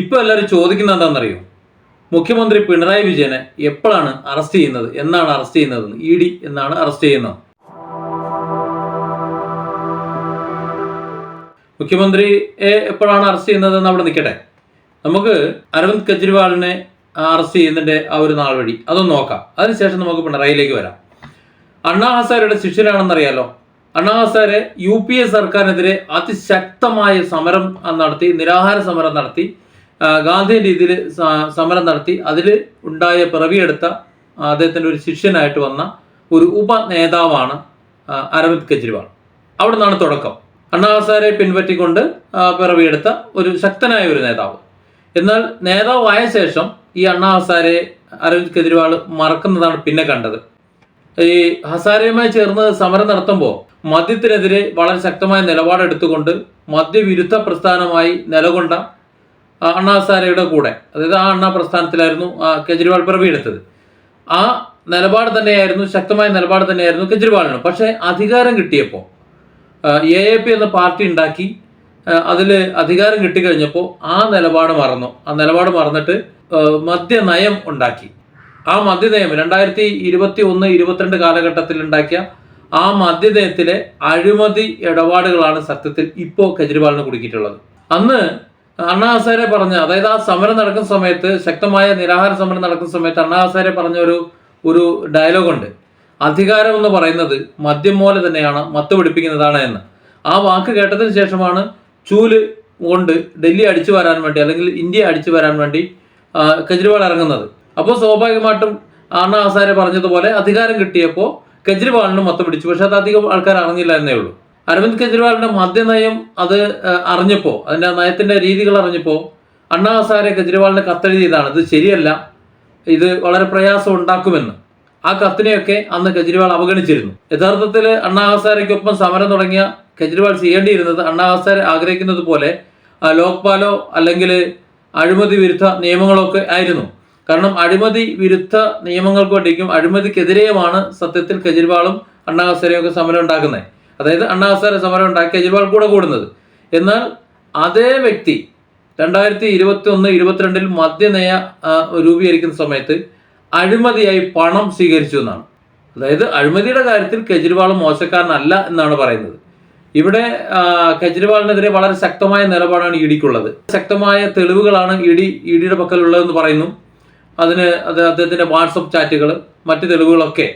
ഇപ്പോൾ എല്ലാവരും ചോദിക്കുന്നത് എന്താണെന്നറിയോ? മുഖ്യമന്ത്രി പിണറായി വിജയനെ എപ്പോഴാണ് അറസ്റ്റ് ചെയ്യുന്നത്? എന്നാണ് അറസ്റ്റ് ചെയ്യുന്നത്? ഇ ഡി എന്നാണ് അറസ്റ്റ് ചെയ്യുന്നത്? മുഖ്യമന്ത്രിയെ എപ്പോഴാണ് അറസ്റ്റ് ചെയ്യുന്നത് എന്ന് അവിടെ നിൽക്കട്ടെ. നമുക്ക് അരവിന്ദ് കെജ്രിവാളിനെ അറസ്റ്റ് ചെയ്യുന്നതിന്റെ ആ ഒരു നാൾ വഴി അതൊന്ന് നോക്കാം. അതിനുശേഷം നമുക്ക് പിണറായിയിലേക്ക് വരാം. അണ്ണാ ഹസാരയുടെ ശിഷ്യനാണെന്നറിയാലോ അണ്ണാ ഹസാരെ യു പി എ സർക്കാരിനെതിരെ അതിശക്തമായ സമരം നടത്തി നിരാഹാര സമരം നടത്തി ഗാന്ധിയൻ രീതിയിൽ സമരം നടത്തി. അതിൽ ഉണ്ടായ പിറവിയെടുത്ത അദ്ദേഹത്തിന്റെ ഒരു ശിഷ്യനായിട്ട് വന്ന ഒരു ഉപ നേതാവാണ് ആ, അരവിന്ദ് കെജ്രിവാൾ. അവിടെ നിന്നാണ് തുടക്കം. അണ്ണാ ഹസാരെ പിൻപറ്റിക്കൊണ്ട് പിറവിയെടുത്ത ഒരു ശക്തനായ ഒരു നേതാവ്. എന്നാൽ നേതാവായ ശേഷം ഈ അണ്ണാ ഹസാരെ അരവിന്ദ് കെജ്രിവാൾ മറക്കുന്നതാണ് പിന്നെ കണ്ടത്. ഈ ഹസാരയുമായി ചേർന്ന് സമരം നടത്തുമ്പോൾ മദ്യത്തിനെതിരെ വളരെ ശക്തമായ നിലപാടെടുത്തുകൊണ്ട് മദ്യവിരുദ്ധ പ്രസ്ഥാനമായി നിലകൊണ്ട അണ്ണാ സാരയുടെ കൂടെ. അതായത് ആ അണ്ണാ പ്രസ്ഥാനത്തിലായിരുന്നു കെജ്രിവാൾ പിറവിയെടുത്തത് ആ നിലപാട് തന്നെയായിരുന്നു ശക്തമായ നിലപാട് തന്നെയായിരുന്നു കെജ്രിവാളിന് പക്ഷേ അധികാരം കിട്ടിയപ്പോൾ എ എ പി എന്ന പാർട്ടി ഉണ്ടാക്കി അതിൽ അധികാരം കിട്ടിക്കഴിഞ്ഞപ്പോൾ ആ നിലപാട് മറന്നു. ആ നിലപാട് മറന്നിട്ട് മദ്യനയം ഉണ്ടാക്കി. ആ മദ്യനയം രണ്ടായിരത്തി ഇരുപത്തി ഒന്ന് ഇരുപത്തിരണ്ട് കാലഘട്ടത്തിൽ ഉണ്ടാക്കിയ ആ മദ്യനയത്തിലെ അഴിമതി ഇടപാടുകളാണ് സത്യത്തിൽ ഇപ്പോൾ കെജ്രിവാളിന് കുടുക്കിയിട്ടുള്ളത്. അന്ന് അണ്ണാ ഹസാരെ പറഞ്ഞ അതായത് ആ സമരം നടക്കുന്ന സമയത്ത് ശക്തമായ നിരാഹാര സമരം നടക്കുന്ന സമയത്ത് അണ്ണാ ഹസാരെ പറഞ്ഞ ഒരു ഒരു ഡയലോഗുണ്ട് അധികാരം എന്ന് പറയുന്നത് മദ്യം പോലെ തന്നെയാണ് മത്ത് പിടിപ്പിക്കുന്നതാണ് എന്ന്. ആ വാക്ക് കേട്ടതിന് ശേഷമാണ് ചൂൽ കൊണ്ട് ഡൽഹി അടിച്ചു വരാൻ വേണ്ടി അല്ലെങ്കിൽ ഇന്ത്യ അടിച്ചു വരാൻ വേണ്ടി കെജ്രിവാൾ ഇറങ്ങുന്നത്. അപ്പോൾ സ്വാഭാവികമായിട്ടും അണ്ണാ ഹസാരെ പറഞ്ഞതുപോലെ അധികാരം കിട്ടിയപ്പോൾ കെജ്രിവാളിന് മത്ത് പിടിച്ചു. പക്ഷെ അത് അധികം ആൾക്കാർ അറിഞ്ഞില്ല എന്നേ ഉള്ളൂ. അരവിന്ദ് കെജ്രിവാളിന്റെ മദ്യനയം അത് അറിഞ്ഞപ്പോൾ അറിഞ്ഞപ്പോ അതിന്റെ നയത്തിന്റെ രീതികൾ അറിഞ്ഞപ്പോൾ അണ്ണാ ഹസാരെ കെജ്രിവാളിന് കത്തെഴുതിയതാണ് ഇത് ശരിയല്ല. ഇത് വളരെ പ്രയാസം ഉണ്ടാക്കുമെന്ന്. ആ കത്തിനെയൊക്കെ അന്ന് കെജ്രിവാൾ അവഗണിച്ചിരുന്നു. യഥാർത്ഥത്തിൽ അണ്ണാ ഹസാരയ്ക്കൊപ്പം സമരം തുടങ്ങിയ കെജ്രിവാൾ ചെയ്യേണ്ടിയിരുന്നത് അണ്ണാ ഹസാരെ ആഗ്രഹിക്കുന്നത് പോലെ ലോക്പാലോ അല്ലെങ്കിൽ അഴിമതി വിരുദ്ധ നിയമങ്ങളൊക്കെ ആയിരുന്നു. കാരണം അഴിമതി വിരുദ്ധ നിയമങ്ങൾക്ക് വേണ്ടിക്കും അഴിമതിക്കെതിരെയുമാണ് സത്യത്തിൽ കെജ്രിവാളും അണ്ണാ ഹസാരയും ഒക്കെ സമരം ഉണ്ടാക്കുന്നത്. അതായത് അണ്ണാസാര സമരം ഉണ്ടാക്കി കെജ്രിവാൾ കൂടെ കൂടുന്നത്. എന്നാൽ അതേ വ്യക്തി രണ്ടായിരത്തി ഇരുപത്തി ഒന്ന് ഇരുപത്തിരണ്ടിൽ മദ്യനയ രൂപീകരിക്കുന്ന സമയത്ത് അഴിമതിയായി പണം സ്വീകരിച്ചു എന്നാണ്. അതായത് അഴിമതിയുടെ കാര്യത്തിൽ കെജ്രിവാൾ മോശക്കാരനല്ല എന്നാണ് പറയുന്നത്. ഇവിടെ കെജ്രിവാളിനെതിരെ വളരെ ശക്തമായ നിലപാടാണ് ഇ ഡിക്കുള്ളത്. ശക്തമായ തെളിവുകളാണ് ഇ ഡി ഇ ഡിയുടെ പക്കലുള്ളതെന്ന് പറയുന്നു. അതിന് അത് അദ്ദേഹത്തിന്റെ വാട്സപ്പ് ചാറ്റുകൾ മറ്റ് തെളിവുകളൊക്കെ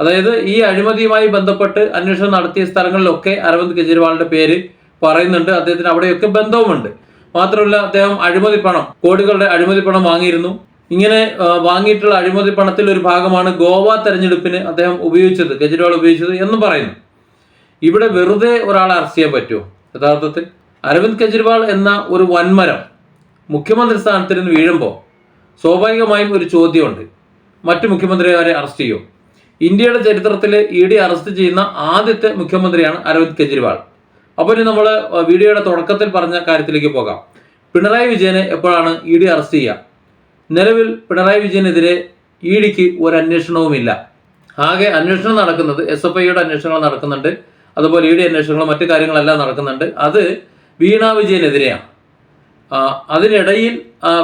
അതായത് ഈ അഴിമതിയുമായി ബന്ധപ്പെട്ട് അന്വേഷണം നടത്തിയ സ്ഥലങ്ങളിലൊക്കെ അരവിന്ദ് കെജ്രിവാളിന്റെ പേര് പറയുന്നുണ്ട്. അദ്ദേഹത്തിന് അവിടെയൊക്കെ ബന്ധവുമുണ്ട്. മാത്രമല്ല അദ്ദേഹം അഴിമതി പണം കോടികളുടെ അഴിമതി പണം വാങ്ങിയിരുന്നു. ഇങ്ങനെ വാങ്ങിയിട്ടുള്ള അഴിമതി പണത്തിൽ ഒരു ഭാഗമാണ് ഗോവ തെരഞ്ഞെടുപ്പിന് അദ്ദേഹം ഉപയോഗിച്ചത് കെജ്രിവാൾ ഉപയോഗിച്ചത് എന്ന് പറയുന്നു. ഇവിടെ വെറുതെ ഒരാളെ അറസ്റ്റ് ചെയ്യാൻ പറ്റുമോ? യഥാർത്ഥത്തിൽ അരവിന്ദ് കെജ്രിവാൾ എന്ന ഒരു വൻമരം മുഖ്യമന്ത്രി സ്ഥാനത്തിൽ നിന്ന് വീഴുമ്പോൾ സ്വാഭാവികമായും ഒരു ചോദ്യമുണ്ട്. മറ്റു മുഖ്യമന്ത്രിമാരെ അറസ്റ്റ് ചെയ്യും? ഇന്ത്യയുടെ ചരിത്രത്തിൽ ഇ ഡി അറസ്റ്റ് ചെയ്യുന്ന ആദ്യത്തെ മുഖ്യമന്ത്രിയാണ് അരവിന്ദ് കെജ്രിവാൾ. അപ്പോൾ ഇനി നമ്മൾ വീഡിയോയുടെ തുടക്കത്തിൽ പറഞ്ഞ കാര്യത്തിലേക്ക് പോകാം. പിണറായി വിജയനെ എപ്പോഴാണ് ഇ ഡി അറസ്റ്റ് ചെയ്യുക? നിലവിൽ പിണറായി വിജയനെതിരെ ഇ ഡിക്ക് ഒരു അന്വേഷണവുമില്ല ആകെ അന്വേഷണം നടക്കുന്നത് എസ് എഫ് ഐയുടെ അന്വേഷണങ്ങൾ നടക്കുന്നുണ്ട്. അതുപോലെ ഇ ഡി അന്വേഷണങ്ങളും മറ്റു കാര്യങ്ങളെല്ലാം നടക്കുന്നുണ്ട്. അത് വീണ വിജയനെതിരെയാണ്. അതിനിടയിൽ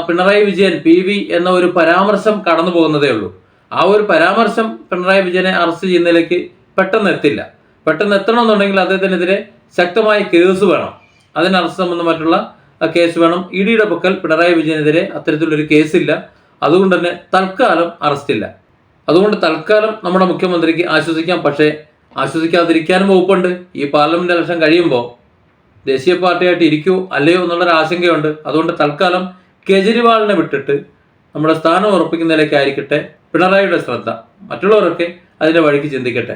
പിണറായി വിജയൻ പി വി എന്ന ഒരു പരാമർശം കടന്നു പോകുന്നതേ ഉള്ളൂ. ആ ഒരു പരാമർശം പിണറായി വിജയനെ അറസ്റ്റ് ചെയ്യുന്നതിലേക്ക് പെട്ടെന്ന് എത്തില്ല. പെട്ടെന്ന് എത്തണമെന്നുണ്ടെങ്കിൽ അദ്ദേഹത്തിനെതിരെ ശക്തമായ കേസ് വേണം. അതിന് അറസ്റ്റ് സംബന്ധമായിട്ടുള്ള കേസ് വേണം. ഇ ഡിയുടെ പക്കൽ പിണറായി വിജയനെതിരെ അത്തരത്തിലൊരു കേസില്ല. അതുകൊണ്ട് തന്നെ തൽക്കാലം അറസ്റ്റില്ല. അതുകൊണ്ട് തൽക്കാലം നമ്മുടെ മുഖ്യമന്ത്രിക്ക് ആശ്വസിക്കാം. പക്ഷേ ആശ്വസിക്കാതിരിക്കാനും വകുപ്പുണ്ട്. ഈ പാർലമെന്റ് ഇലക്ഷൻ കഴിയുമ്പോൾ ദേശീയ പാർട്ടിയായിട്ട് ഇരിക്കൂ അല്ലയോ എന്നുള്ളൊരു ആശങ്കയുണ്ട് അതുകൊണ്ട് തൽക്കാലം കെജ്രിവാളിനെ വിട്ടിട്ട് നമ്മുടെ സ്ഥാനം ഉറപ്പിക്കുന്നതിലേക്കായിരിക്കട്ടെ പിണറായിയുടെ ശ്രദ്ധ. മറ്റുള്ളവരൊക്കെ അതിന്റെ വഴിക്ക് ചിന്തിക്കട്ടെ.